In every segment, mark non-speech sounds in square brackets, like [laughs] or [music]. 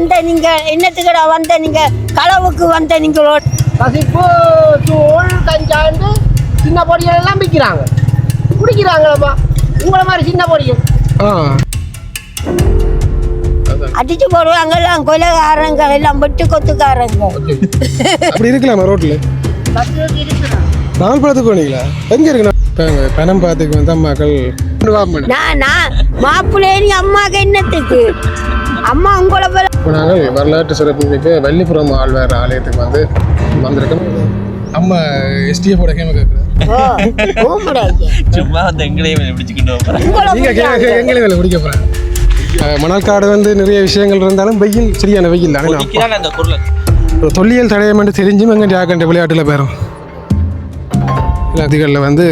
வந்த நீங்க என்னத்துக்குடா வந்த நீங்க? களவுக்கு வந்த நீங்களோ? கசிப்பு தூள் கஞ்சாண்டு சின்ன பொடிகள் எல்லாம் விற்கிறாங்க குடிக்கிறாங்களப்பா உங்களை மாதிரி சின்ன பொடிகள். அடிச்சு போடுவாங்க எல்லாம் கொலைகாரங்க எல்லாம் வெட்டு கொத்துக்காரங்க. அப்படி இருக்கலாமா ரோட்டில் நாகல்புரத்துக்கு போனீங்களா எங்கே இப்போ பணம் பார்த்துக்கு வந்து அம்மாக்கள் நான் நான் மாப்பிள்ளை அம்மாக்கு என்னத்துக்கு? அம்மா உங்களை போல இப்போ நாங்கள் வரலாற்று சிறப்புமிக்க வள்ளிபுரம் ஆழ்வார் ஆலயத்துக்கு வந்து வந்திருக்கோம் அம்மா எஸ்டிஎஃபோட கேம கேட்குறேன் சும்மா அந்த எங்களையும் பிடிச்சிக்கிட்டு போறேன் உங்களை நீங்கள் போய் எங்களை வேலை பிடிக்க போகிறேன் மணல்காடு வந்து நிறைய விஷயங்கள் இருந்தாலும் வெயில் சரியான வெயில் அந்த தொல்லியல் தடயம் என்று தெரிஞ்சும் எங்கே ஜாக்கண்ட விளையாட்டில் பேரும். நதிகளில் வந்து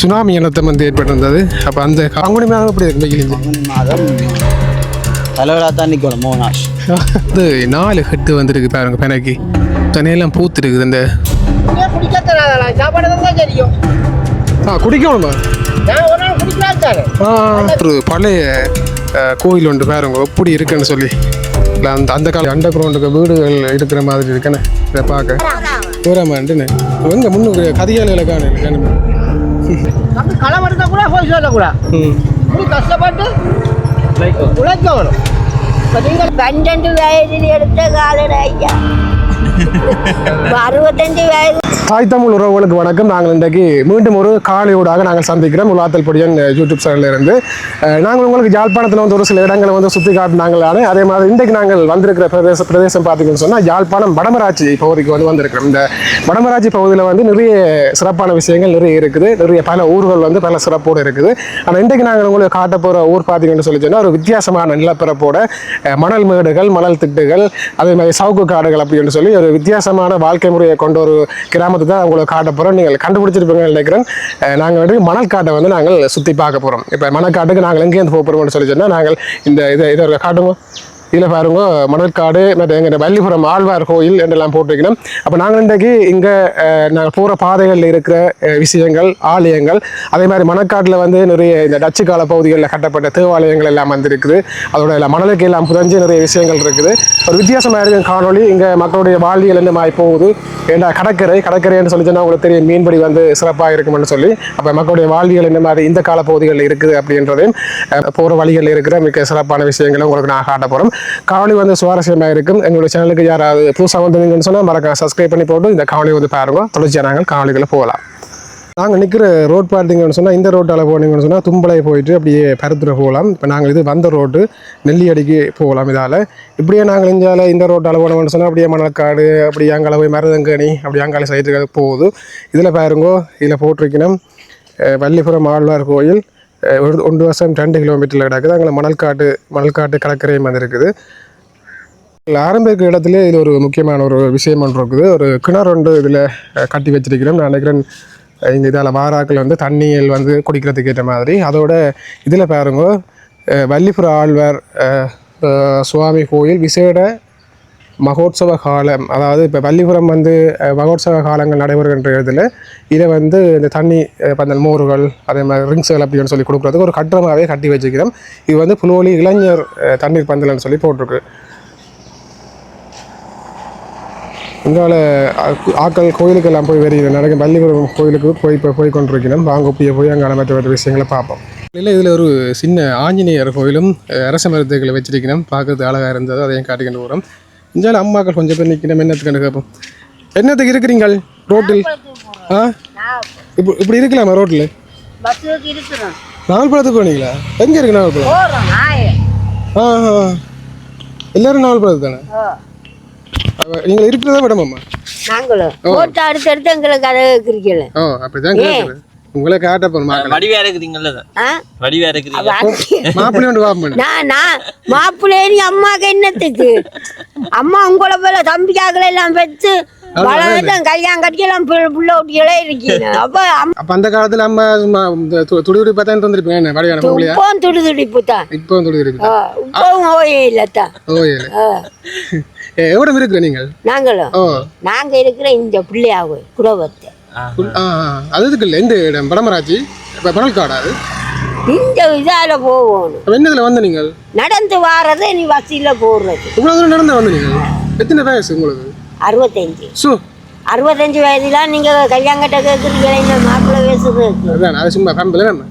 சுனாமி இனத்தம் வந்து ஏற்பட்டிருந்தது. அப்போ அந்த அவங்களுடைய மேலே எப்படி இருக்கு வெயில்? மாதம் தலைவராக தான் நிற்கணும் மோனாஷ் இது நாலு ஹெட்டு வந்துருக்கு பாருங்க பெனக்கு தனியெல்லாம் பூத்துருக்குது இந்த. ஆ குடிக்கணுமா? ஒரு பழைய கோயில் ஒன்று பாருங்க எப்படி இருக்குன்னு சொல்லி. இல்லை அந்த அந்த கால அண்டர் கிரவுண்டுக்கு வீடுகள் இருக்கிற மாதிரி இருக்குன்னு இதை பார்க்க. தூரமாண்டுன்னு எங்கே முன்னுக்கு கதியாளிகளை காணு நம்ம களம் எடுக்க கூட போய் சொல்லக்கூடாது கஷ்டப்பட்டு உழைக்கணும் இப்போ நீங்கள் பன்னெண்டு வயதில் எடுத்த காலடா ஐயா [laughs] அறுபத்தஞ்சு வயது. தாய் தமிழ் உறவுகளுக்கு வணக்கம். நாங்கள் இன்றைக்கு மீண்டும் ஒரு காலையோடாக நாங்கள் சந்திக்கிறோம். உலாத்தல் பொடியன் யூடியூப் சேனல்ல இருந்து. நாங்கள் உங்களுக்கு யாழ்ப்பாணத்தில் வந்து ஒரு சில இடங்களை வந்து சுற்றி காட்டினாங்களானே அதே மாதிரி இன்றைக்கு நாங்கள் வந்திருக்கிற பிரதேச பிரதேசம் பார்த்தீங்கன்னு சொன்னால் யாழ்ப்பாணம் வடமராட்சி பகுதிக்கு வந்து வந்திருக்கிறோம். இந்த வடமராட்சி பகுதியில் வந்து நிறைய சிறப்பான விஷயங்கள் நிறைய இருக்குது. நிறைய பல ஊர்கள் வந்து பல சிறப்போடு இருக்குது. ஆனால் இன்றைக்கு நாங்கள் உங்களுக்கு காட்ட போகிற ஊர் பார்த்தீங்கன்னு சொல்லி சொன்னால் ஒரு வித்தியாசமான நிலப்பரப்போட மணல் மேடுகள் மணல் திட்டுகள் அதே மாதிரி சவுக்கு காடுகள் அப்படின்னு சொல்லி ஒரு வித்தியாசமான வாழ்க்கை முறையை கொண்ட ஒரு கிராமத்தை தான் உங்களை காட்ட போகிறோம் நீங்கள் கண்டுபிடிச்சிருப்பீங்கன்னு நினைக்கிறேன். நாங்கள் வந்து மணல் காட்டை வந்து நாங்கள் சுற்றி பார்க்க போகிறோம் இப்போ மணக்காட்டுக்கு நாங்கள் எங்கேருந்து போக போகிறோம்னு சொல்லி சொன்னால் நாங்கள் இந்த இதை இதை காட்டுங்க. இதில் பாருங்க மணற்காடு மற்ற எங்கள் வள்ளிபுரம் ஆழ்வார் கோயில் என்றெல்லாம் போட்டிருக்கணும். அப்போ நாங்கள் இன்றைக்கு இங்கே நாங்கள் போகிற பாதைகளில் இருக்கிற விஷயங்கள் ஆலயங்கள் அதே மாதிரி மணற்காட்டில் வந்து நிறைய இந்த டச்சு கால பகுதிகளில் கட்டப்பட்ட தேவாலயங்கள் எல்லாம் வந்திருக்குது. அதோட எல்லாம் மணலுக்கு எல்லாம் புதஞ்சு நிறைய விஷயங்கள் இருக்குது. ஒரு வித்தியாசமாக இருக்கும் காணொளி. இங்கே மக்களுடைய வாழ்வியல் என்ன மாதிரி போகுது? ஏன்னா கடற்கரை கடற்கரைன்னு சொல்லி சொன்னால் உங்களுக்கு தெரியும் மீன்பிடி வந்து சிறப்பாக இருக்கும்னு சொல்லி. அப்போ மக்களுடைய வாழ்வியல் என்ன மாதிரி இந்த கால பகுதிகளில் இருக்குது அப்படின்றதையும் போகிற வழிகளில் இருக்கிற மிக சிறப்பான விஷயங்களை உங்களுக்கு நான் காட்ட போகிறோம் காவலி வந்து சுவாரஸ்யமாக இருக்கும் எங்களுடைய சேனலுக்கு யாராவது புதுசாக வந்தீங்கன்னு சொன்னால் மறக்காம சப்ஸ்கிரைப் பண்ணி போட்டு இந்த காவலி வந்து பாருங்கள் தொடர்ச்சியாக நாங்கள் காணொலிகளை போகலாம். நாங்கள் நிற்கிற ரோட் பார்த்தீங்கன்னு சொன்னால் இந்த ரோட்டால் போனீங்கன்னு சொன்னால் தும்பளை போயிட்டு அப்படியே பருத்துற போகலாம். இப்போ நாங்கள் இது வந்த ரோட்டு நெல்லியடிக்கு போகலாம் இதால். இப்படியே நாங்கள் இஞ்சால இந்த ரோட்டால் போனோம்னு சொன்னால் அப்படியே மணக்காடு அப்படியே அங்கால போய் மருதங்கனி அப்படி அங்கால சைட்டுக்கு போகுது. இதில் பாருங்கோ இதில் போட்டிருக்கணும் வள்ளிபுரம் ஆழ்வார் கோயில். ஒரு ஒன்று வருஷம் ரெண்டு கிலோமீட்டரில் கிடக்குது. அங்கே மணல்காட்டு மணல்காட்டு கடற்கரை வந்து இருக்குது. ஆரம்ப இருக்கிற இடத்துல இது ஒரு முக்கியமான ஒரு விஷயம் ஒன்று இருக்குது. ஒரு கிணறு ஒன்று இதில் கட்டி வச்சிருக்கிறோம். நான் நினைக்கிறேன் இங்கே இதால் வாராக்கள் வந்து தண்ணியில் வந்து குடிக்கிறதுக்கு ஏற்ற மாதிரி. அதோட இதில் பாருங்க அஹ், வள்ளிபுர ஆழ்வார் சுவாமி கோயில் விசேட மகோத்சவ காலம் அதாவது இப்போ பள்ளிபுரம் வந்து மகோத்சவ காலங்கள் நடைபெறுகின்ற இதில் இதை வந்து இந்த தண்ணி பந்தல் மோர்கள் அதே மாதிரி ரிங்ஸ்கள் அப்படின்னு சொல்லி கொடுக்குறதுக்கு ஒரு கட்டுறமாகவே கட்டி வச்சுக்கிறோம். இது வந்து புலோலி இளைஞர் தண்ணீர் பந்தல்னு சொல்லி போட்டிருக்கு. இங்கால ஆக்கள் கோயிலுக்கெல்லாம் போய் வருகிற நடக்கும் பள்ளிக்கூடம் கோயிலுக்கு போய் இப்போ போய் கொண்டிருக்கிறோம். வாங்கப்பியை போய் அங்கே மற்ற மற்ற விஷயங்களை பார்ப்போம். இல்லை இதில் ஒரு சின்ன ஆஞ்சநேயர் கோயிலும் அரச மருத்துவர்களை வச்சிருக்கணும் பார்க்கறது அழகாக இருந்தது அதையும் காட்டிக்கிட்டு போகிறோம் இஞ்சால அம்மாக்கள் கொஞ்சம் பேர் நிற்கணும் என்னத்துக்கு கேட்போம் என்னத்துக்கு இருக்கிறீங்கள் ரோட்டில்? ஆ? இப்படி இப்படி இருக்கலாமா ரோட்டில்? நாவல்புரத்துக்கு போனீங்களா? எங்கே இருக்கு நாய ஆ ஆ. எல்லாரும் நாவல்புரத்து தானே? நீங்கள் இருக்கிறதா விடமாம்மா நாங்களும். அடுத்தடுத்து எங்களுக்கு அதை இருக்கிறீங்கள ஓ அப்படிதான் உங்களை காட்ட போகிறோம் வடிவா அங்கே- மாப்பிள்ளை ஒன்று [laughs] வாப்பன் நான் அம்மாக்கு என்னத்துக்கு? அம்மா உங்களை போல தம்பிக்காக்களை எல்லாம் பெற்று வளர்த்தான் கல்யாணம் கட்டியெல்லாம் புள்ள குட்டிகளே இருக்கீங்க. அப்ப அம்மா அப்ப அந்த காலத்துல அம்மா சும்மா இந்த து- துடி துடி பார்த்தா தந்திருப்பேன் என்ன வடிவான பொம்பளையா இப்பவும் துடி துடிப்பு தான் இப்போ துடி இருக்கு இப்பவும் ஓயே இல்லத்தான் ஓ ஏழு எவ்வளவு இருக்கிற நீங்கள்? நாங்களும் ஓ. நாங்க இருக்கிற இந்த பிள்ளையாவு குடவத்தை. அது இதுக்கு இல்லை? இந்த இடம்? படமராட்சி இப்போ பனல்காடா அது? இந்த இதால போகணும் அப்ப என்னதுல வந்த நீங்கள்? நடந்து வாரது நீ வசதியில போடுறது. இவ்வளவு தூரம் நடந்து வந்த நீங்கள்? எத்தனை வயசு உங்களுக்கு? அறுபத்தஞ்சு. சு. அறுபத்தஞ்சு வயதுலாம் நீங்க கல்யாணம் கட்ட கேட்குறீங்க இந்த மாப்பிள்ளை வயசுக்கு அதான் அது சும்மா ஃபேமிலி நம்ம.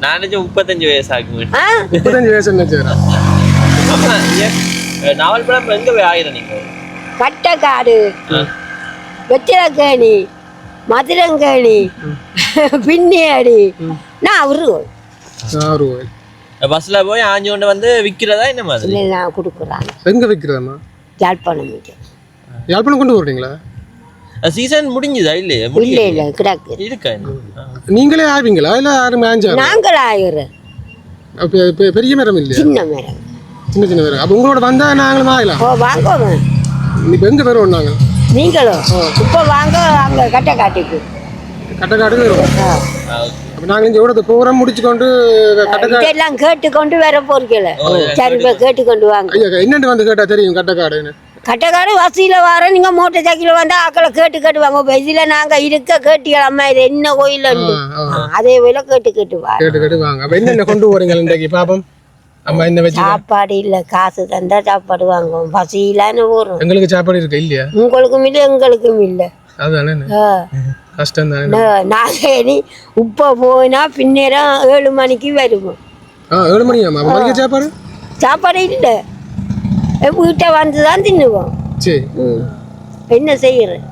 நான் முப்பத்தஞ்சு வயசு ஆகுங்க ஆ? முப்பத்தஞ்சு வயசு என்ன நாவல் படம் எங்க ஆயிரம் நீங்க? கட்டக்காடு. ஆ. வெற்றிலக்கேணி. மதுரங்கேணி பின்னியடி நான் அவரு ரூபாய் பஸ்ல போய் ஆஞ்சு கொண்டு வந்து விக்கிறதா என்ன மாதிரி? இல்லை நான் கொடுக்குறாங்க. எங்க விற்கிறதாம்மா யாழ்ப்பாணம். யாழ்ப்பாணம் கொண்டு போறீங்களா சீசன் முடிஞ்சுதா இல்லையே? இல்லை முடியல இல்லை கிடக்கு. இருக்கா. நீங்களே ஆவீங்களா? இல்ல யாரும் ஆஞ்சா நாங்கள் ஆயிரம் அப்ப பெரிய மரம் இல்லையா? சின்ன மரம். சின்ன சின்ன மரம். அப்ப உங்களோட வந்தா நாங்களும் ஆகலாம்? ஓ வாங்குவோம் இப்ப எங்க வருவோம் நாங்கள் நீங்களும். இப்போ வாங்க அங்கே கட்டக்காட்டுக்கு கட்டக்காடு வருவோம் நாங்கள் இங்க எவ்வளவு ப்ரோக்ராம் முடிச்சுக்கொண்டு கட்டக்காடு இதெல்லாம் கேட்டுக்கொண்டு வர போறீங்கள. சரி இப்போ கேட்டுக்கொண்டு வாங்க. என்னண்டு வந்து கேட்டா தெரியும் கட்டக்காடுன்னு? கட்டக்காடு வசதியில் வர நீங்கள் மோட்டர் சைக்கிள் வந்தால் ஆக்களை கேட்டு கேட்டு வாங்க. இப்போ இதில் நாங்கள் இருக்க கேட்டியலாமா இது என்ன கோயில். அதே போல கேட்டு கேட்டு வா கேட்டு கேட்டு வாங்க. என்னென்ன கொண்டு போறீங்க இன்றைக்கு? பாப்போம். அம்மா என்ன வச்சு சாப்பாடு இல்லை காசு தந்தா சாப்பாடு வாங்குவோம். பசியிலான்னு வரும் எங்களுக்கு சாப்பாடு இருக்கு இல்லையா? உங்களுக்கும் இல்லை எங்களுக்கும் இல்லை. அதுதானே ஆ. கஷ்டம் தானே நா- நாங்க இனி இப்போ போனா பின்னேரம் ஏழு மணிக்கு வருவோம். ஆ ஏழு அப்ப மதிய சாப்பாடு? சாப்பாடு இல்லை. வீட்டை வந்து தான் தின்னுவோம். சரி. என்ன நாங்க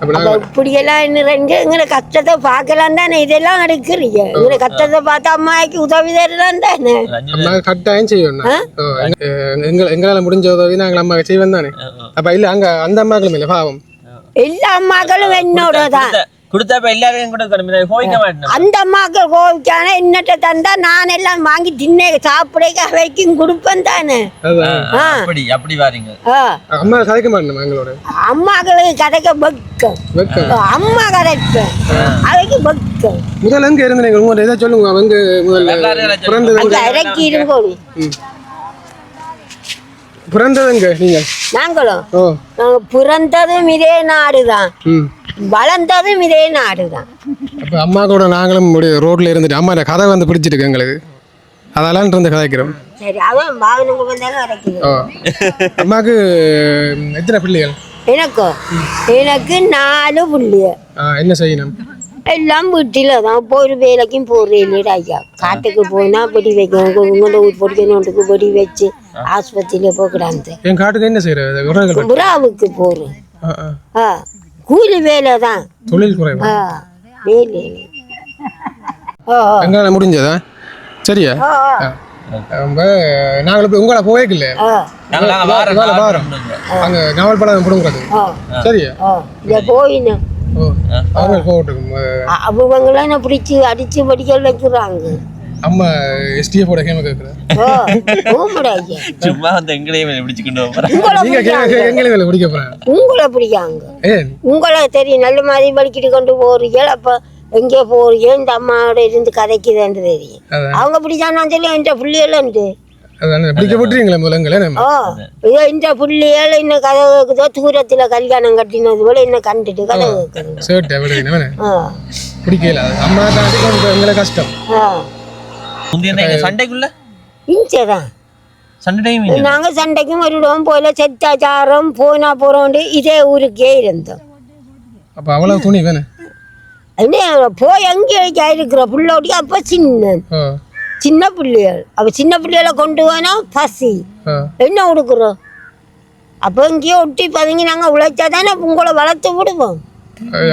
இப்படியெல்லாம் ரெண்டு? எங்களை கஷ்டத்தை பார்க்கலாம் தானே? இதெல்லாம் எடுக்கிறீங்க எங்களை கஷ்டத்தை பார்த்து அம்மாவுக்கு உதவி தரலாம் தானே? கட்டாயம் செய்வோம் நான். ஓ, எங்க- எங்க எங்களால முடிஞ்ச உதவி நாங்கள் அம்மாவுக்கு செய்வோம் தானே? அப்ப இல்ல அங்க அந்த அம்மாக்களும் இல்ல பாவம். எல்லா அம்மாக்களும் என்னோட தான் கொடுத்த- கொடுத்தா இப்ப எல்லாருக்கும் கொடுக்கணும் இதை கோவிக்க மாட்டேன் அந்த அம்மாக்கள் கோவிக்கான என்னட்ட தந்தா நான் எல்லாம் வாங்கி தின்ன சாப்பிட வைக்கும் கொடுப்பேன் தானே. அப்படி அப்படி வாரீங்க. ஆ. அம்மா கதைக்க மாட்டோம் எங்களோட. அம்மாக்களுக்கு கதைக்க வெக்கம் அம்மா கதைப்பேன். அதுக்கு வெக்கம் முதல்ல எங்க இருந்து நீங்க உங்க இதை சொல்லுங்க. அவங்க முதல்ல. பிறந்தது இறக்கி இருங்கோடி பிறந்தது எங்க நீங்க? நாங்களும் நாங்க பிறந்ததும் இதே நாடுதான். வளர்ந்ததும் இதே நாடுதான். அப்ப அம்மா கூட நாங்களும் முடிய ரோட்ல இருந்துட்டு அம்மா கதை வந்து பிடிச்சிருக்கு எங்களுக்கு. அதெல்லாம் இருந்து கதைக்கிறோம். சரி அவன் வாகனங்க வந்தாலும் இறக்கிது ஓ. அம்மாவுக்கு ம், எத்தனை பிள்ளைகள்? எனக்கோ எனக்கு நாலு புள்ளிய என்ன செய்யணும்? எல்லாம் வீட்டில் தான். இப்போ ஒரு வேலைக்கும் போடுறேன் ஐயா. காட்டுக்கு போனா பொடி வைக்கணும் உங்களோட பொடிக்கணுன்ட்டுக்கு பொடி வச்சு ஆஸ்பத்திரியில் போகிறாந்து என் காட்டுக்கு என்ன செய்யறது? புறாவுக்கு ஆ. ஆ. கூலி வேலை தான் தொழில் குறைவு? ஆ வேலை. எங்களால் முடிஞ்சதா? சரியா? நாங்கள் இப்ப உங்களை போவேக்கில்ல வேலை வாரம் அங்க நாவல் படம் பிடுங்கிறது. சரியா? போயின்னு அவங்க போகட்டும் அவங்களாம் என்ன பிடிச்சி அடிச்சு படிக்க வைக்கிறாங்க. அம்மா எஸ்டிஎஃப் ஓட கேம ஐயா. சும்மா பிடிச்சுக்கிட்டு உங்களை நீங்க பிடிக்காங்க. எங்களை வேலை பிடிக்க போறேன் உங்களை பிடிக்காங்க. ஏன் உங்களை தெரியும் நல்ல மாதிரி படிக்கிட்டு கொண்டு போறீங்க. அப்போ எங்கே போறீங்க? இந்த அம்மாவோட இருந்து கதைக்குதுன்னு தெரியும். அவங்க பிடிச்சான்னு சொல்லி நம்ம ஓ இதோ இந்த பிள்ளைகள் இன்னும் கதை தூரத்தில் கல்யாணம் கட்டினது போல இன்னும் கண்டுட்டு கதை ஆ. பிடிக்கல. அம்மா தாண்டி கொஞ்சம் எங்களை கஷ்டம். ஆ. முந்தைய சண்டைக்குள்ள? தான் டைம் நாங்கள் சண்டைக்கும் வருவோம் போல செத்தாச்சாரம் போனா போகிறோண்டு இதே ஊருக்கே இருந்தோம். அப்போ அவ்வளவு துணி வேணும் என்ன போய் அங்கே இருக்கிற பிள்ளோடி அப்போ சின்ன. சின்ன பிள்ளைகள். அப்போ சின்ன பிள்ளைகளை கொண்டு போனா பசி. என்ன கொடுக்குறோம் அப்போ இங்கேயே ஒட்டி பதுங்கி நாங்கள் உழைச்சா தானே உங்களை வளர்த்து விடுவோம்.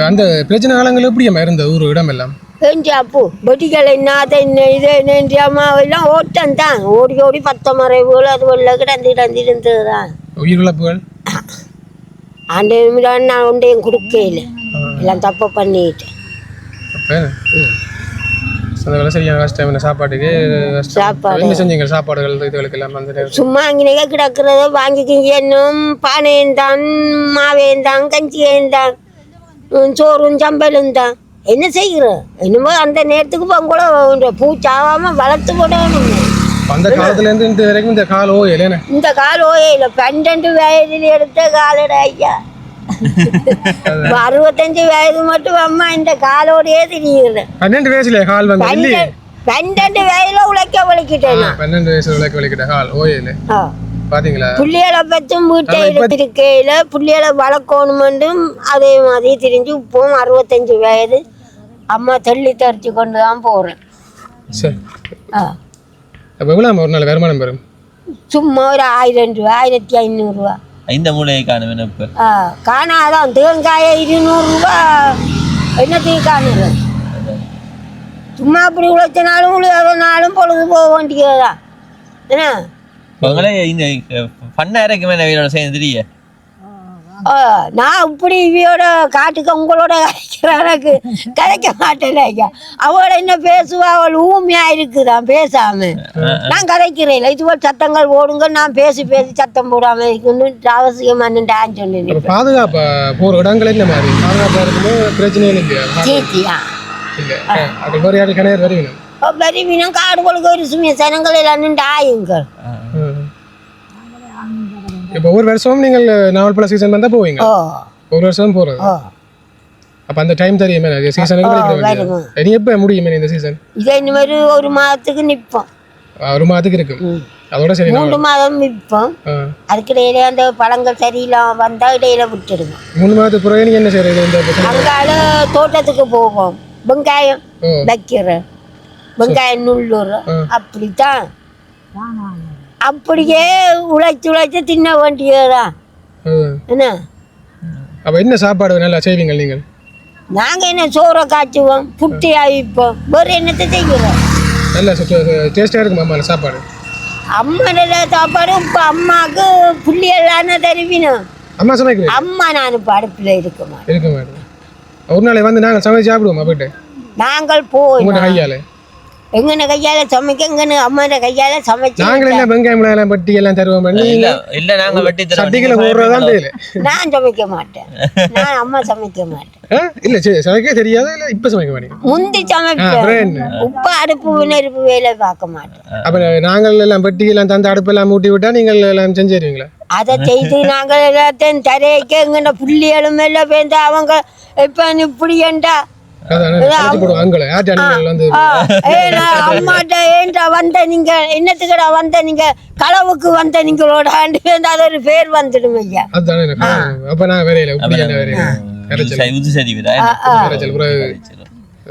அந்த பிரச்சனை காலங்கள் எப்படி அம்மா இருந்தது? ஊர் இடம் எல்லாம் ஏஞ்சி அப்போ வெட்டிகள் என்ன அதை என்ன இது என்னன்றி அம்மா எல்லாம் ஓட்டம் தான் ஓடி ஓடி பத்த மறைவுகள் அது உள்ள கிடந்து கிடந்து இருந்தது தான் உயிரிழப்புகள்? அந்த நிமிடம் நான் ஒன்றையும் கொடுக்கல எல்லாம் தப்பு பண்ணிட்டேன். அந்த சரியான கஷ்டம் என்ன சாப்பாட்டுக்கு. சாப்பாடு. என்ன செஞ்சீங்க? சாப்பாடுகள் இதுகளுக்கு எல்லாம் நேரத்துல? சும்மா அங்கேயே கிடக்கிறத. வாங்கிக்கிங்க. என்னும் பானையந்தான் மாவேந்தான் கஞ்சியந்தான் சோறும் சம்பலும் தான் என்ன செய்கிற? என்னமோ அந்த நேரத்துக்கு பொங்கலை பூச்சாவாம வளர்த்து விடணும் அந்த காலத்துல இருந்து இந்த வரைக்கும் இந்த கால் ஓயல இந்த கால் ஓயில பன்னெண்டு வயதில் எடுத்த காலட ஐயா. இப்ப அறுபத்தஞ்சு வயது மட்டும் அம்மா இந்த காலோடையே தெரியுது பன்னெண்டு வயசுல கால் வந்து? பன்னெண்டு வயதுல உழைக்க வலிக்கிட்டேன் நான். பன்னெண்டு வயசுல விளக்கு வலிக்கிட்ட ஹால் ஓயில். பாத்தீங்களா? புள்ளிகளை பற்றும் வீட்டை இருக்கையில புள்ளிகளை வளர்க்கணுமெண்டும் அதே மாதிரி திரிஞ்சு இப்பவும் அறுபத்தஞ்சு வயது அம்மா தள்ளி தரிச்சு கொண்டு தான் போகிறேன் சரி. ஆ. அப்போ எவ்வளோ ஒரு நாள் வருமானம் பெறும் சும்மா ஒரு ஆயிரம் ரூபா ஆயிரத்தி ஐநூறுரூவா இந்த மூலையை காணும் இப்ப ஆ காணாதான். தேங்காய இருநூறுரூவா என்னத்தையும் காணுது சும்மா அப்படி உழைச்சனாலும் உழைச்சனாலும் பொழுது போக வேண்டியதுதான். என்ன? உங்களே இந்த பண்ண இறக்கு மேலே வீரோட சேர்ந்து தெரிய ஆ, நான் இப்படி இவையோட காட்டுக்கு உங்களோட கதைக்கிறானுக்கு கதைக்க மாட்டேன் ஐயா. அவளோட என்ன பேசுவா? அவள் ஊமையா இருக்குதான் பேசாம. நான் கதைக்கிறேன் இதுபோல் சத்தங்கள் ஓடுங்க நான் பேசி பேசி சத்தம் போடாம இருக்குன்னு அவசியமா நின்றான்னு சொன்னேன் பாதுகாப்பா? போகிற இடங்கள் என்ன மாதிரி? பாதுகாப்பாக இருக்குமோ? பிரச்சனை இல்லை. கிடையாது வருவீங்க வருவினம் காடுகளுக்கு ஒரு சுமிய சனங்கள் எல்லாம் நின்று ஆயுங்கள் இப்போ ஒரு வருஷம் நீங்கள் நாவல் சீசன் வந்தால் போவீங்க. ஒரு வருஷம் போகிறது அப்போ அந்த டைம் தெரியுமே சீசனுக்கு வருமா. வேண்டியது இனி எப்போ முடியுமே இந்த சீசன் இதே இனிமேல் ஒரு மாதத்துக்கு நிற்போம். ஒரு மாதத்துக்கு இருக்கும் அதோட சரி மூன்று மாதம் நிற்போம். ஆ. அதுக்கிடையில அந்த பழங்கள் சரியில்லாம வந்தா இடையில விட்டுடுவோம். மூணு மாதத்துக்கு பிறகு நீங்கள் என்ன செய்யறது இந்த? அங்கால தோட்டத்துக்கு போவோம். வெங்காயம் வைக்கிறேன். வெங்காயம் நுள்ளூர். அப்படித்தான். அப்படியே உழைச்சு உழைச்சு தின்ன வேண்டியதுதான் என்ன? அப்போ என்ன சாப்பாடு நல்லா செய்வீங்க நீங்கள்? நாங்க என்ன சோறை காய்ச்சுவோம் புட்டி அவிப்போம். வேறு என்னத்தை செய்கிறோம் நல்லா டேஸ்டாக இருக்குமா அம்மா சாப்பாடு? அம்மாவோட சாப்பாடு இப்போ அம்மாவுக்கு புள்ளி எல்லாம் தருவினோம். அம்மா சமைக்கிறேன் அம்மா நான் இப்போ அடுப்பில் இருக்க மாட்டேன். இருக்க மாட்டேன். ஒரு நாளை வந்து நாங்கள் சமைச்சு சாப்பிடுவோம் போயிட்டு நாங்கள் போய் கையால் எங்கன கையால சமைக்க எங்கன அம்மாட கையால சமைச்சு நாங்களே எல்லாம் வெங்காயம் மிளகாய் எல்லாம் பட்டி எல்லாம் தருவோம். பண்ணி இல்ல இல்ல நாங்க வெட்டி தரோம் சட்டிகளை போடுறதான் தெரியல. நான் சமைக்க மாட்டேன். நான் அம்மா சமைக்க மாட்டேன். இல்லை சரி சமைக்க தெரியாது? இல்லை இப்போ சமைக்க மாட்டேங்க? முந்தி சமைப்பேன். உப்பு அடுப்பு நெருப்பு வேலை பார்க்க மாட்டேன். அப்போ நாங்கள் எல்லாம் பட்டி எல்லாம் தந்து அடுப்பெல்லாம் மூட்டி விட்டா நீங்கள் எல்லாம் செஞ்சு தருவீங்களா அதை செய்து நாங்கள் எல்லாத்தையும் தரையக்க எங்கன புள்ளிகளும் எல்லாம் பேர்ந்து அவங்க இப்ப இப்படி ஏண்டா அம்மாட்ட ஏன்டா வந்த நீங்க? என்னத்துக்குடா வந்த நீங்க? களவுக்கு வந்த நீங்களோட அது ஒரு பேர் வந்துடும் ஐயா.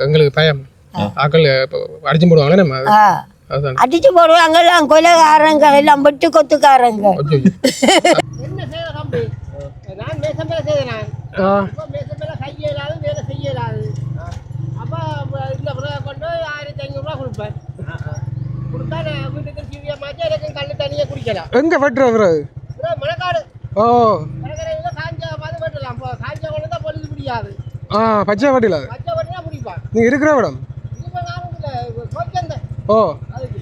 எங்களுக்கு பயம். ஆக்கள் அடிச்சு போடுவாங்களே நம்ம அடிச்சு போடுவாங்க எல்லாம் கொலைகாரங்க எல்லாம் வெட்டு கொத்துக்காரங்க. நான் மேசம் மேல மேசம் கையலாது வேலை செய்யலாது. இந்த பிறகு கொண்டு ஆயிரத்தி ஐநூறுரூவா கொடுப்பேன் கொடுத்தா நான் வீட்டுக்கு சீவியை மாற்றி கல் தண்ணியை குடிக்கலாம். எங்கே வெட்டுற பிறகு மணக்காடு. ஓ. மணக்கரையில் காஞ்ச மாதிரி வெட்டலாம். காஞ்ச கொண்டு தான் பொழுது முடியாது ஆ பச்சை வெட்டில. அது பச்சை வெட்டினா பிடிப்பான் நீங்கள் இருக்கிற இடம்? ஓ. அதுக்கு.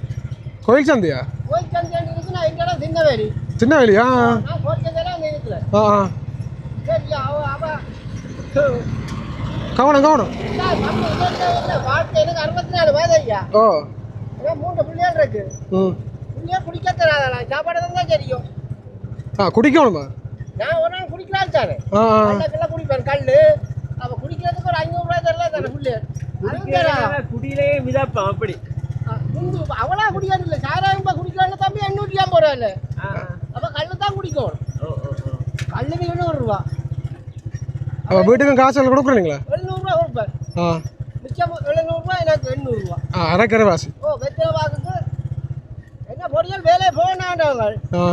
கோயில் சந்தையா கோச்சந்தை இருக்கு நான் எங்கடா சின்னவேலி. சின்ன வேலியா நான் கோச்சந்தையில அங்கே இருக்கிறேன். ஆ ஆ. சரி அவ அவ. கவனம் கவனம். அறுபத்தி நாலு வயது ஐயா ஓ. மூன்று பிள்ளைகள் இருக்கு பிள்ளைகள் குடிக்க தராத சாப்பாடு தான் தெரியும் ஆ குடிக்கணுமா? நான் ஒரு நாள் குடிக்கலாம் ஆ. கல்லக்கெல்லாம் குடிப்பேன் கல்லு அவ குடிக்கிறதுக்கு ஒரு ஐநூறு ரூபாய் தரல தானே பிள்ளைகள்? குடியிலேயே மிதப்பான் அப்படி. அவளா குடிக்கிறது இல்லை சாராயம் குடிக்கிறான்னு தம்பி எண்ணூற்றி ஐம்பது அப்போ கல்லு தான் குடிக்கணும் கல்லுக்கு எண்ணூறு ரூபா அப்போ வீட்டுக்கும் காசு கொடுக்குறீங்களா? எழுநூறுவா கொடுப்பேன் ஆ மிச்சம் எழுநூறுவா எனக்கு அரைக்கரை வாசி ஓ வெத்தலை வாக்குக்கு என்ன பொடியல் வேலை போனாண்டவங்க ஆ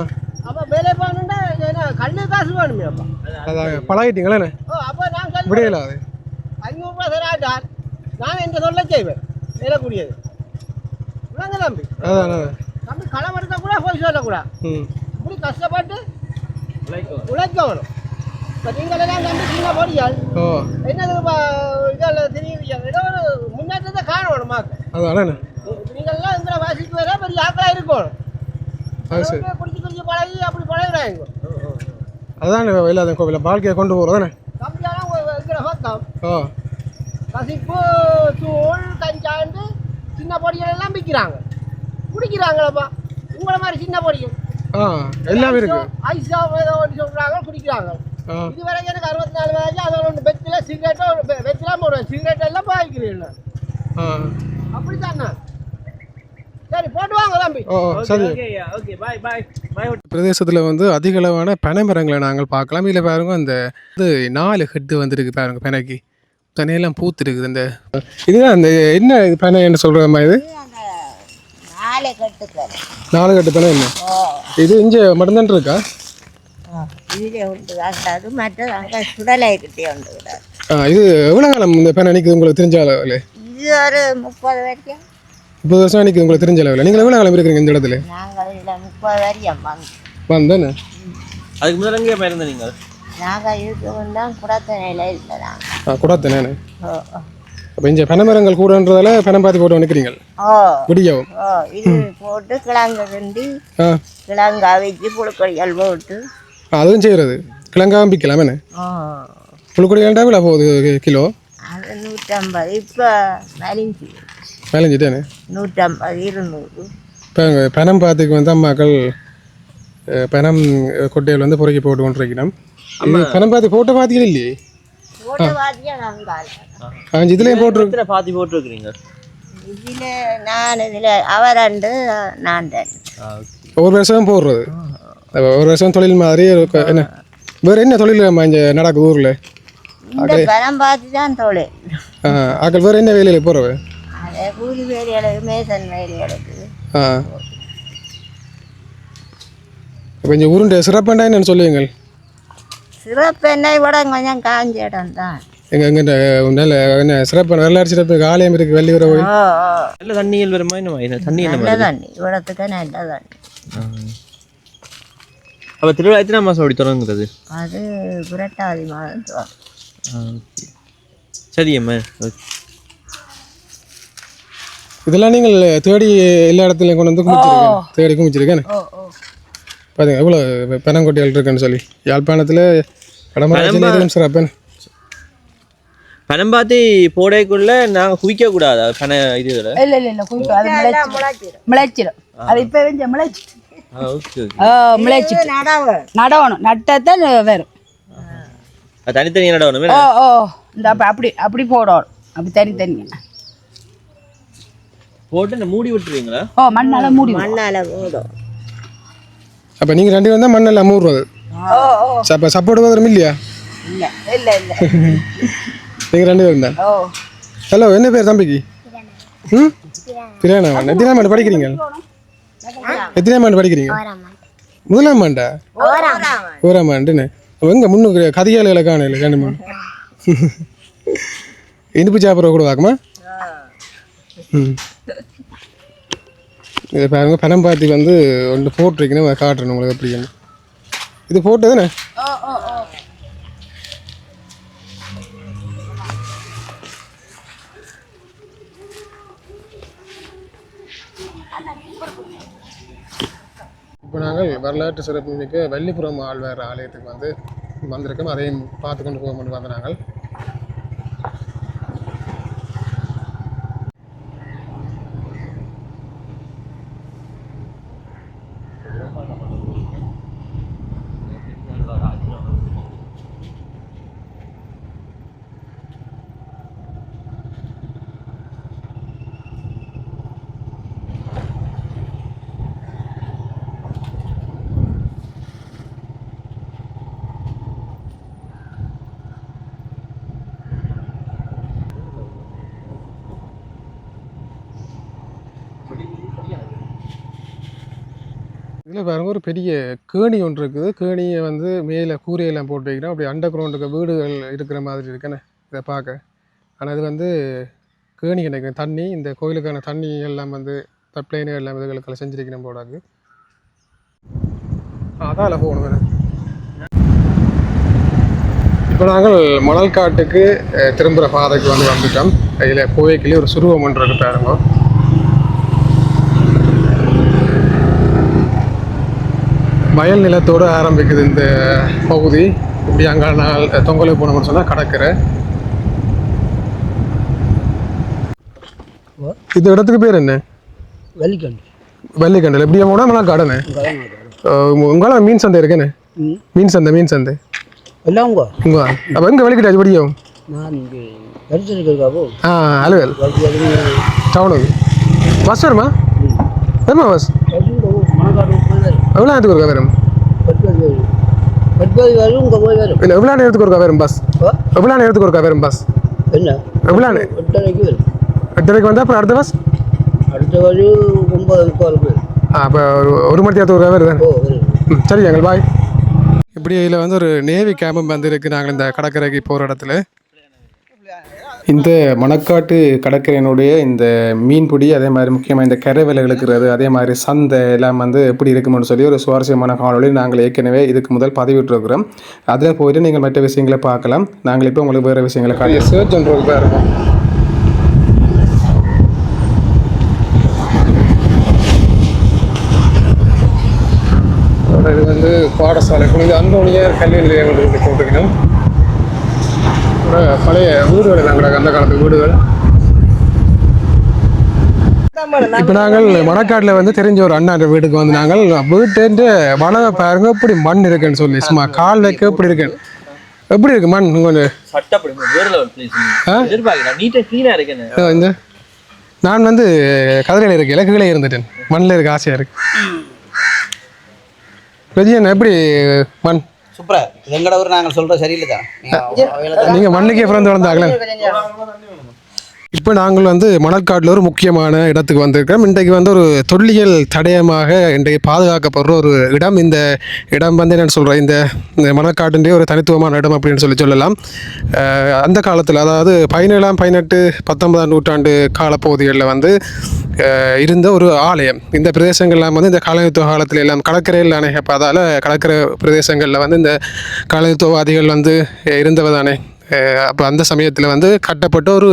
அப்போ வேலை போகணுன்னா என்ன கல்லு காசு வேணுமே அப்போ அதான் பழகிட்டீங்களே ஓ அப்போ நான் சொல்லி விடையில அது ஐநூறுரூவா தராட்டார் நான் எந்த சொல்ல செய்வேன் வேலைக்கூடியது விளங்க தம்பி தம்பி களவெடுக்க கூட போய் சொல்லக்கூடாது இப்படி கஷ்டப்பட்டு உழைக்கணும் நீங்கள் எல்லாம் தம்பி சின்ன பொடியால் என்னது இதில் தெரியுது ஏதோ ஒரு முன்னேற்றத்தை காணணும் அதான்? நீங்கள்லாம் எங்களை வாசிக்கு வர பெரிய ஆக்களாக இருக்கணும் குடிச்சு குடிச்சு பழகி அப்படி பழகுறாங்க. அதான் இல்லாத கோவில வாழ்க்கையை கொண்டு போகிறோம் தானே தம்பியெல்லாம் இருக்கிற பக்கம். ஓ. கசிப்பு தூள் கஞ்சாண்டு சின்ன பொடிகள் எல்லாம் விற்கிறாங்க. குடிக்கிறாங்களப்பா. உங்களை மாதிரி சின்ன பொடிகள். ஆ எல்லாமே இருக்கு. ஐஸா ஏதோ ஒன்று சொல்கிறாங்க குடிக்கிறாங்க. ஆ. இது வரைக்கும் எனக்கு அறுபத்தி நாலு வயசு அதில் ஒன்று பெத்தில் சிகரெட்டோ வெத்திலாம் போடுவேன். சிகரெட் எல்லாம் பாய்க்கிறேன் ஆ. அப்படித்தான்? நான் சரி போட்டு வாங்க தம்பி. ஓ ஓ, சரி. ஓகே ஓகே பாய் பாய் பாய் பிரதேசத்தில் வந்து அதிக அளவான பனைமரங்களை நாங்கள் பார்க்கலாம். இதில் பாருங்க அந்த இது நாலு ஹெட்டு வந்திருக்கு பாருங்க பனைக்கு. தனியெல்லாம் பூத்துருக்குது இந்த இதுதான் அந்த என்ன இது பனைன்னு சொல்கிறோமா இது? நாளை கட்டுக்கிறேன் நாலு கட்டு பனை என்ன? இது இங்கே மட்டும்தான் இருக்கா? இது எவ்வளோ காலம் இந்த பனை நிற்குது உங்களுக்கு தெரிஞ்ச அளவில்? இது ஒரு முப்பது வரைக்கும். முப்பது வருஷம் நிற்குது உங்களுக்கு தெரிஞ்ச அளவில். நீங்கள் எவ்வளோ காலம் இருக்கிறீங்க இந்த இடத்துல? நாங்கள் இதில் முப்பது வரையும் வந்து வந்தேன்னு? அதுக்கு முதல்ல எங்கே போயிருந்த நீங்கள்? நாங்கள் இருக்கவும் தான் குடத்தனையில் ஆ குடாத்தேனே. அப்போ இங்கே பனைமரங்கள் கூடன்றதால பனை பாத்தி போட்டு நிற்கிறீங்க ஓ. விடியவும்? ஓ இது போட்டு கிழங்கு கிண்டி கிழங்கா வச்சு புழுக்கொடிகள் போட்டு அதுவும் செய்கிறது என்ன? ஓ புழுக்கொடி ஏன்டா விலை போகுது கிலோ? அது நூற்றம்பது. இப்போ மேலஞ்சிட்டேனே நூற்றம்பது இருநூறு. இப்போ பனம் பாத்துக்கு வந்து அம்மாக்கள் பனம் கொட்டையில் வந்து பொறுக்கி போட்டு கொண்டிருக்கிறோம் இது பனம் பாத்தி போட்ட பாத்திகள் இல்லையே? போட்டு இதுலேயும் எத்தனை பாத்தி போட்டுருக்குறீங்க இதில் நான் இதில் அவ ரெண்டு நான் ரெண்டு. ஒரு வருஷம் போடுறது. ஒரு வருஷம் தொழில் மாதிரி ஒரு- என்ன? வேறு என்ன தொழில் நம்ம இங்கே நடக்குது ஊரில்? பணம் பார்த்து தான் தொழில். ஆக்கள் வேறு என்ன வேலையில் போகிறவ கூலி வேலைகளுக்கு மேசன் வேலைகளுக்கு ஆ. இப்போ இங்கே ஊருண்ட சிறப்பாண்டா என்னன்னு சொல்லுவீங்கள்? சிறப்பு என்னை? விட கொஞ்சம் காஞ்ச இடம் தான். எங்கள் எங்கிட்ட நல்ல என்ன சிறப்பான வரலாறு சிறப்பு ஆலயம் இருக்குது வெள்ளி உறவு. நல்ல தண்ணிகள் வருமா என்ன தண்ணி என்ன நல்ல தண்ணி. இவ்வளோத்துக்கு நல்ல தண்ணி. அப்போ திருவிழா எத்தனை மாதம் அப்படி தொடங்குறது? அது புரட்டாதி மாதம் துவங்கும். ஓகே. சரி அம்மா ஓகே. இதெல்லாம் நீங்கள் தேடி எல்லா இடத்துலையும் கொண்டு வந்து குமிச்சிருக்கேன். தேடி குமிச்சிருக்கேன். பாருங்க எவ்வளோ பெனங்கொட்டிகள் இருக்குன்னு சொல்லி. யாழ்ப்பாணத்தில் கடமராஜன் சிறப்பேன்? பணம் பார்த்து போடைக்குள்ள நாங்கள் குவிக்க கூடாது பண இது இதில். இல்ல இல்ல இல்ல குயிக்கும் அது முளைச்சிடும் முளைச்சிடும் அது இப்ப வெஞ்ச ஆ, முளைச்சிட்டு நடவு. நடவணும். நட்டத்தான் வரும். அது தனித்தனியாக நடவணும் ஓ ஓ இந்த அப்ப அப்படி அப்படி போடணும். அப்படி போட்டு மூடி விட்டுருவீங்களா? ஓ மண்ணால மூடி விடும். மண்ணால் மூடும். அப்போ நீங்கள் ரெண்டு பேரும் தான் மண்ணெல்லாம் மூடுறது. அப்போ சப்போர்ட் வரும் இல்லையா? இல்ல இல்ல இல்ல. நீங்கள் ரெண்டு பேரும் தான். ஹலோ என்ன பேர் தம்பிக்கு? ம்? பிரியாணா. ஆண்டு படிக்கிறீங்க? எத்தனை ஆண்டு படிக்கிறீங்க? முதலாம் ஆண்டா? ஓராம் ஆண்டுன்னு. எங்க முன்னுக்கு கதையாளிகளை காணல ரெண்டு மூணு இனிப்பு சாப்பிட்ற கூட பார்க்குமா? ம். இது பாருங்க பணம் பாத்தி வந்து ஒன்று போட்டிருக்கணும் அதை காட்டுறேன் உங்களுக்கு எப்படின்னு இது போட்டு தானே? இப்போ நாங்கள் வரலாற்று சிறப்புமிக்க வள்ளிபுரம் ஆழ்வார் ஆலயத்துக்கு வந்து வந்திருக்கோம். அதையும் பார்த்து கொண்டு போக கொண்டு வந்த நாங்கள்? இதில் பாருங்கள் ஒரு பெரிய கேணி ஒன்று இருக்குது. கேணியை வந்து மேலே கூரையெல்லாம் போட்டு வைக்கிறோம். அப்படி அண்டர் கிரவுண்டுக்கு வீடுகள் இருக்கிற மாதிரி இருக்குன்னு இதை பார்க்க. ஆனால் இது வந்து கேணி கிடைக்கும். தண்ணி இந்த கோயிலுக்கான தண்ணி எல்லாம் வந்து தப்ளைனு எல்லாம் இதுகளுக்கெல்லாம் செஞ்சுருக்கணும் போடாது அதால் போகணும் வேணும் இப்போ நாங்கள் மணல் காட்டுக்கு திரும்புகிற பாதைக்கு வந்து வந்துட்டோம். இதில் கோவைக்கிலே ஒரு சுருவம் ஒன்று இருக்கு பாருங்க. வயல் நிலத்தோடு ஆரம்பிக்குது இந்த பகுதி. இப்படி அங்கே நாள் தொங்கலை போனோம்னு சொன்னால் கடற்கரை. இந்த இடத்துக்கு பேர் என்ன? வெள்ளிக்கண்டு. வள்ளிக்கண்டல். எப்படியா போனால் கடனே. உங்களால் மீன் சந்தை இருக்குன்னு மீன் சந்தை மீன் சந்தை. எல்லாம் உங்க. உங்க. அப்போ எங்கே படியும் இங்கே வரிசைக்காவோ ஆ அலுவல். டவுனுக்கு பஸ் வருமா? வருமா பஸ்? எவ்வளோ நேரத்துக்கு ஒருக்கா வரும்? பட்பாதி வரும் இங்கே போய் வரும். இல்லை எவ்வளோ நேரத்துக்கு ஒருக்கா வரும் பஸ் எவ்வளோ நேரத்துக்கு ஒருக்கா வரும் பஸ் என்ன? எவ்வளோ எட்டரைக்கு வரும். எட்டரைக்கு வந்தால் அப்புறம் அடுத்த பஸ் அடுத்த வழி ஒன்பது பேர் ஆ அப்போ ஒரு ஒரு மணி நேரத்துக்கு ஒருக்கா வருது? ம் சரி எங்கள் பாய் இப்படி இதில் வந்து ஒரு நேவி கேம்பும் வந்து இருக்குது நாங்கள் இந்த கடற்கரைக்கு போகிற இடத்துல. இந்த மணக்காட்டு கடற்கரையினுடைய இந்த மீன்பிடி அதே மாதிரி முக்கியமாக இந்த கரை விலை இழுக்கிறது அதே மாதிரி சந்தை எல்லாம் வந்து எப்படி இருக்கும்னு சொல்லி ஒரு சுவாரஸ்யமான காணொலி நாங்கள் ஏற்கனவே இதுக்கு முதல் பதிவிட்டுருக்கிறோம். அதில் போயிட்டு நீங்கள் மற்ற விஷயங்களை பார்க்கலாம். நாங்கள் இப்போ உங்களுக்கு வேறு விஷயங்களை காட்டி சர்ச் பண்ணுறது தான் இருக்கும் இது வந்து பாடசாலை குழந்தை அந்தோனியர் கல்வி நிலையங்கள் இருக்கு கூட பழைய வீடுகள் நாங்கள் அந்த காலத்து வீடுகள். இப்போ நாங்கள் மணக்காட்டில் வந்து தெரிஞ்ச ஒரு அண்ணாண்ட வீட்டுக்கு வந்து நாங்கள் வீட்டு வளவை பாருங்க எப்படி மண் இருக்குன்னு சொல்லி சும்மா கால் வைக்க எப்படி இருக்கு எப்படி இருக்கு மண்? உங்க சட்டப்படி வேற லெவல் பிளேஸ் எதிர்பார்க்கிறேன் நீட்டா க்ளீனா இருக்கேன்னு இந்த. நான் வந்து கதிரையில் இருக்க இலக்குகளே இருந்துட்டேன். மண்ணில் இருக்க ஆசையாக இருக்கு. விஜயன் எப்படி மண்? சூப்பரா இது எங்கட ஊர் நாங்கள் சொல்றது சரியில்லை தான் நீங்க மண்ணுக்கே பிறந்து வளர்ந்தாங்களே. இப்போ நாங்கள் வந்து மணற்காட்டில் ஒரு முக்கியமான இடத்துக்கு வந்திருக்கிறோம். இன்றைக்கு வந்து ஒரு தொல்லியல் தடயமாக இன்றைக்கு பாதுகாக்கப்படுற ஒரு இடம். இந்த இடம் வந்து என்னென்னு சொல்கிறேன் இந்த இந்த ஒரு தனித்துவமான இடம் அப்படின்னு சொல்லி சொல்லலாம். அந்த காலத்தில் அதாவது பதினேழாம் பதினெட்டு பத்தொன்பதாம் நூற்றாண்டு காலப்பகுதிகளில் வந்து இருந்த ஒரு ஆலயம். இந்த பிரதேசங்கள்லாம் வந்து இந்த காலனித்துவ காலத்தில் எல்லாம் கடற்கரையில் அணைக்கப்பதால் கடற்கரை பிரதேசங்களில் வந்து இந்த காலனித்துவவாதிகள் வந்து இருந்தவர் தானே அப்போ அந்த சமயத்தில் வந்து கட்டப்பட்ட ஒரு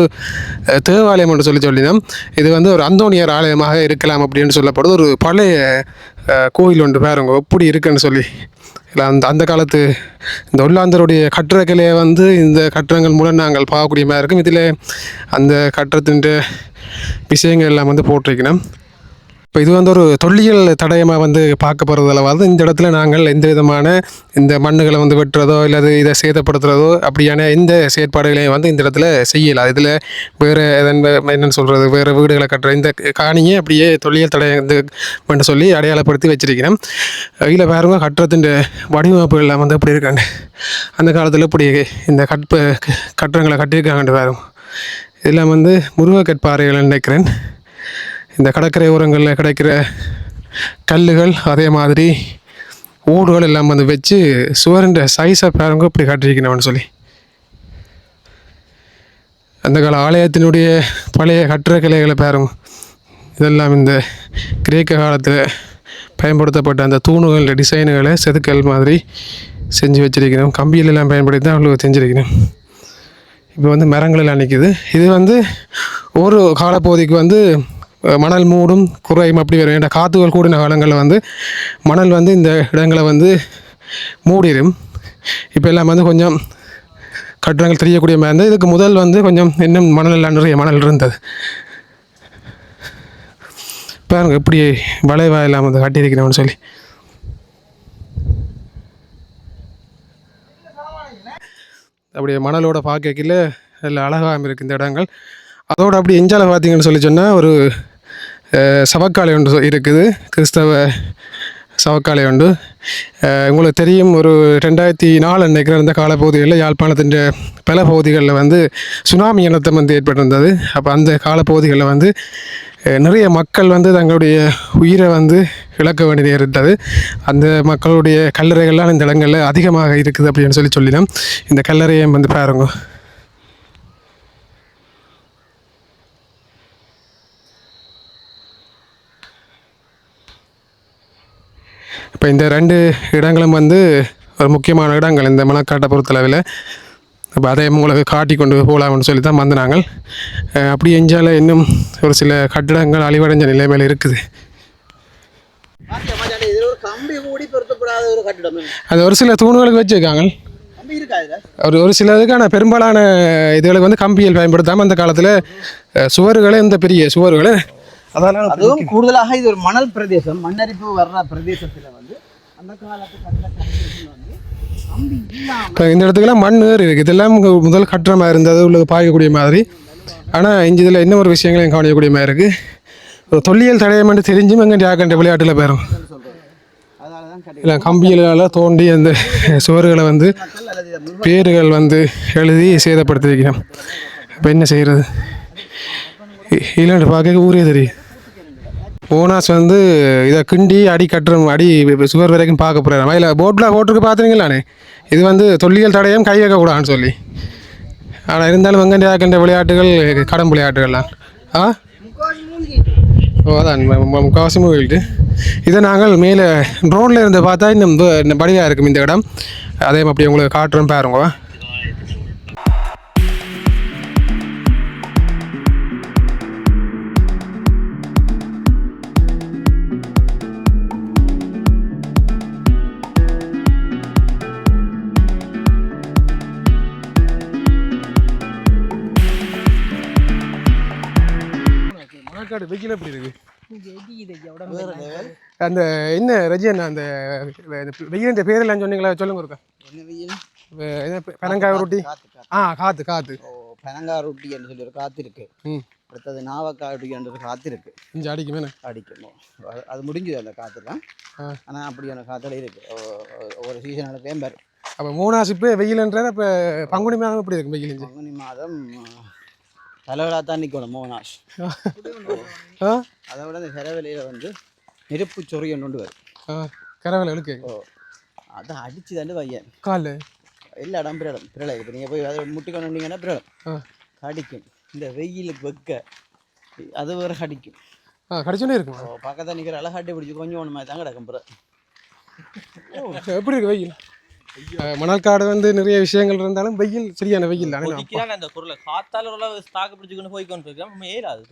தேவாலயம் என்று சொல்லி சொல்லினோம் இது வந்து ஒரு அந்தோனியர் ஆலயமாக இருக்கலாம் அப்படின்னு சொல்லப்படுது. ஒரு பழைய கோயில் ஒன்று பாருங்க எப்படி இருக்குன்னு சொல்லி. இல்லை அந்த அந்த காலத்து இந்த ஒல்லாந்தருடைய கட்டுரைகளே வந்து இந்த கட்டடங்கள் மூலம் நாங்கள் பார்க்கக்கூடிய மாதிரி இருக்கும். இதில் அந்த கட்டத்தின் விஷயங்கள் எல்லாம் வந்து போட்டிருக்கணும். இப்போ இது வந்து ஒரு தொல்லியல் தடயமாக வந்து பார்க்க போகிறதுல வந்து இந்த இடத்துல நாங்கள் எந்த விதமான இந்த மண்ணுகளை வந்து வெட்டுறதோ இல்லை இதை சேதப்படுத்துறதோ அப்படியான எந்த செயற்பாடுகளையும் வந்து இந்த இடத்துல செய்யலாம் இதில் வேறு என்னென்னு சொல்கிறது வேறு வீடுகளை கட்டுற இந்த காணியை அப்படியே தொல்லியல் தடயம் இது பண்ண சொல்லி அடையாளப்படுத்தி வச்சிருக்கிறேன். இதில் பாருங்க கட்டுறத்தின் வடிவமைப்புகள் எல்லாம் வந்து எப்படி இருக்காங்க? அந்த காலத்தில் இப்படி இந்த கற்ப கட்டுறங்களை கட்டியிருக்காங்கன்ட்டு பாருங்க. இதெல்லாம் வந்து முருகக்கற்பாறைகள் நினைக்கிறேன். இந்த கடற்கரை ஓரங்களில் கிடைக்கிற கல்லுகள் அதே மாதிரி ஓடுகள் எல்லாம் வந்து வச்சு சுவரின் சைஸை பாருங்க இப்படி காட்டியிருக்கணும்னு சொல்லி. அந்த கால ஆலயத்தினுடைய பழைய கட்டிடக்கலைகளை பாருங்க. இதெல்லாம் இந்த கிரேக்க காலத்தில் பயன்படுத்தப்பட்ட அந்த தூணுகள் டிசைனுகளை செதுக்கல் மாதிரி செஞ்சு வச்சிருக்கிறோம். கம்பியிலெல்லாம் பயன்படுத்தி தான் அவ்வளோ செஞ்சிருக்கிறோம் இப்போ வந்து மரங்கள் நிற்கிது இது வந்து ஒரு காலப்பகுதிக்கு வந்து மணல் மூடும் குறையும் அப்படி வரும். ஏன்னா காற்றுகள் கூடின காலங்களில் வந்து மணல் வந்து இந்த இடங்களை வந்து மூடிடும் இப்போ எல்லாம் வந்து கொஞ்சம் கட்டிடங்கள் தெரியக்கூடிய மாதிரி இருந்தது. இதுக்கு முதல் வந்து கொஞ்சம் இன்னும் மணல் எல்லாம் நிறைய மணல் இருந்தது. பாருங்க எப்படி வளைவா எல்லாம் வந்து கட்டியிருக்கிறோம்னு சொல்லி. அப்படியே மணலோட பார்க்கல அதில் அழகாக இருக்குது இந்த இடங்கள். அதோடு அப்படி எஞ்சால பார்த்தீங்கன்னு சொல்லி சொன்னால் ஒரு சபக்காலை சவக்காலை ஒன்று சொ- இருக்குது. கிறிஸ்தவ சவக்காலை உண்டு உங்களுக்கு தெரியும் ஒரு ரெண்டாயிரத்தி நாலு அன்றைக்கு இருந்த காலப்பகுதிகளில் யாழ்ப்பாணத்தின் பல பகுதிகளில் வந்து சுனாமி இனத்தம் வந்து ஏற்பட்டிருந்தது. அப்போ அந்த காலப்பகுதிகளில் வந்து நிறைய மக்கள் வந்து தங்களுடைய உயிரை வந்து இழக்க வேண்டி நேரிட்டது அந்த மக்களுடைய கல்லறைகள்லாம் இந்த இடங்களில் அதிகமாக இருக்குது அப்படின்னு சொல்லி சொல்லினோம். இந்த கல்லறையை வந்து பாருங்க. இப்போ இந்த ரெண்டு இடங்களும் வந்து ஒரு முக்கியமான இடங்கள் இந்த மணக்காட்டை பொறுத்தளவில் அப்போ அதை உங்களுக்கு காட்டி கொண்டு போகலாம்னு சொல்லி தான் வந்து நாங்கள் அப்படி எஞ்சால இன்னும் ஒரு சில கட்டிடங்கள் அழிவடைஞ்ச நிலைமையில் இருக்குது. அது ஒரு சில தூண்களுக்கு வச்சுருக்காங்க ஒரு ஒரு சில இதுக்கான பெரும்பாலான இதுகளுக்கு வந்து கம்பியல் பயன்படுத்தாமல் அந்த காலத்தில் சுவர்களே இந்த பெரிய சுவர்கள் அதெல்லாம் அதுவும் கூடுதலாக இது ஒரு மணல் பிரதேசம் மண்ணரிப்பு வர்ற பிரதேசத்துல வந்து அந்த காலத்து வந்து இப்போ இந்த இடத்துக்குலாம் மண் ஏறி இருக்குது இதெல்லாம் முதல் கட்டுற மாதிரி இருந்தது உள்ளது பாய்க்கக்கூடிய மாதிரி. ஆனால் இங்கே இதில் இன்னும் ஒரு விஷயங்களையும் கவனிக்கக்கூடிய மாதிரி இருக்குது ஒரு தொல்லியல் தடயம் என்று தெரிஞ்சும் எங்கே ஜாக்கண்ட விளையாட்டில் பேரும். அதனால தான் கட்டி இல்லை கம்பிகளால் தோண்டி அந்த சுவர்களை வந்து பேர்கள் வந்து எழுதி சேதப்படுத்தி வைக்கிறோம் இப்போ என்ன செய்கிறது இல்லைன்னு பார்க்க ஊரே தெரியும். ஓனாஸ் வந்து இதை கிண்டி அடி கட்டுற அடி சுவர் வரைக்கும் பார்க்க போகிறேன் அதில் போட்டில் போட்டிருக்கு பார்த்துருங்களானே இது வந்து தொல்லியல் தடையும் கை வைக்கக்கூடாதுன்னு சொல்லி. ஆனால் இருந்தாலும் வெங்கண்டியா கண்ட விளையாட்டுகள் கடம் விளையாட்டுகள்லாம்? ஆ? ஓ அதான் முக்கால்வாசி மூவிட்டு இதை நாங்கள் மேலே ட்ரோனில் இருந்து பார்த்தா இன்னும் இன்னும் படியாக இருக்கும் இந்த இடம். அதே அப்படி உங்களுக்கு காட்டுறோம் பாருங்க. மணக்காடு வெயில் எப்படி இருக்கு. அந்த என்ன ரஜியன் அந்த வெயிலின் பேரெல்லாம் சொன்னீங்களா சொல்லுங்க ஒருக்கா. என்ன வெயில்? பனங்காய் ரொட்டி? ஆ காத்து காத்து. ஓ பனங்காய் ரொட்டி என்று சொல்லி ஒரு காத்து இருக்கு. ம். அடுத்தது நாவக்காய் ரொட்டி என்ற ஒரு காத்து இருக்கு. இஞ்சி அடிக்கும் என்ன? அடிக்கும். அது- அது முடிஞ்சுது அந்த காத்துலாம். ஆனால் அப்படியான காத்துல இருக்கு. ஒரு சீசனில் பேம்பர் அப்போ மூணாசி இப்போ வெயில்ன்ற இப்போ பங்குனி மாதம் எப்படி இருக்கும் வெயில் பங்குனி மாதம் தலைவலாக தான் நிற்கணும் மோனாஷ் [laughs] ஆ? அதை விட இந்த செலவிலையில் வந்து நெருப்பு சொறி ஒன்று வரும் ஆ கரவேல இருக்கு ஓ அதை அடிச்சு தாண்டு வையன். கால். எல்லா இடம் பிரளம் பிரளம் இப்போ நீங்கள் போய் அதை முட்டி கொண்டு வந்தீங்கன்னா பிரளம். கடிக்கும். இந்த வெயிலுக்கு வைக்க அது வேறு கடிக்கும். ஆ கடிச்சோன்னே இருக்கும்? பக்கத்தில் நிற்கிற அழகாட்டி பிடிச்சி கொஞ்சம் ஒன்று மாதிரி தான் கிடக்கும் பிற எப்படி இருக்கு வெயில்? மணல்காடு வந்து நிறைய விஷயங்கள் இருந்தாலும் வெயில் சரியான வெயில் அந்த பொருளை காத்தால ஓரளவு ஸ்டாக் பிடிச்சிக்கொண்டு போய் கொண்டு இருக்கோம் ஏறாது